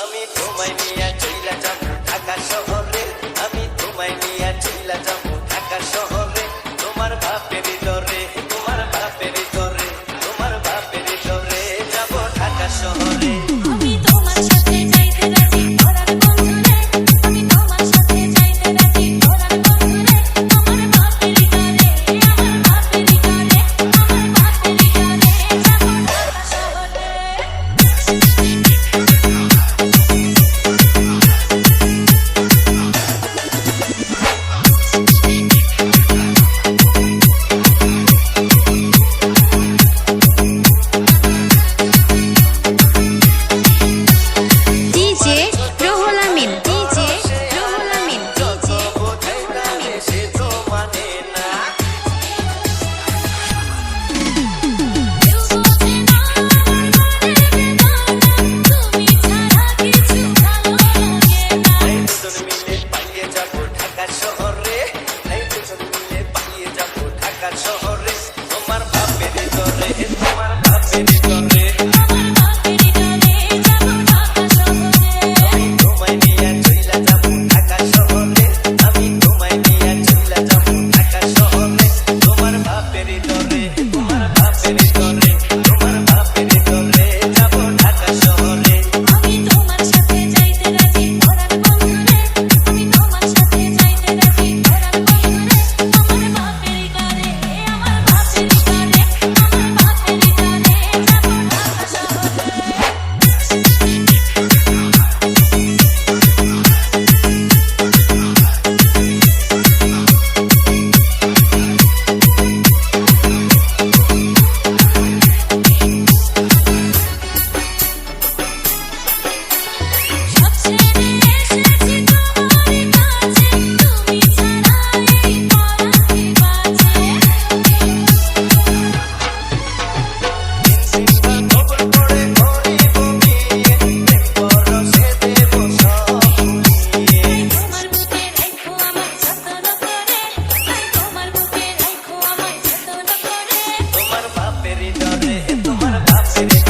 আমি তোমায় নিয়ে চলে যাব ঢাকা শহরে। আমি তোমায় নিয়ে se